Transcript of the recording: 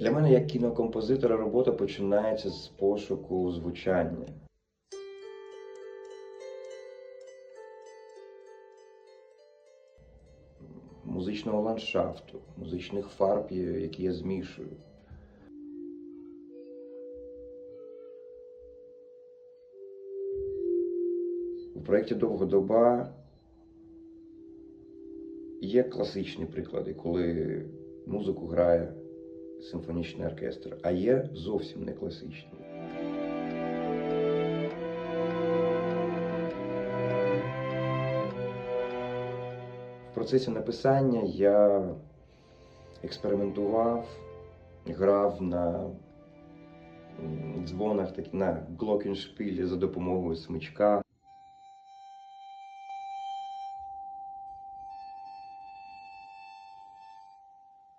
Для мене, як кінокомпозитора, робота починається з пошуку звучання. Музичного ландшафту, музичних фарб, які я змішую. У проєкті Довга доба є класичні приклади, коли музику грає симфонічний оркестр, а є зовсім не класичні. В процесі написання я експериментував, грав на дзвонах, на глокеншпілі за допомогою смичка.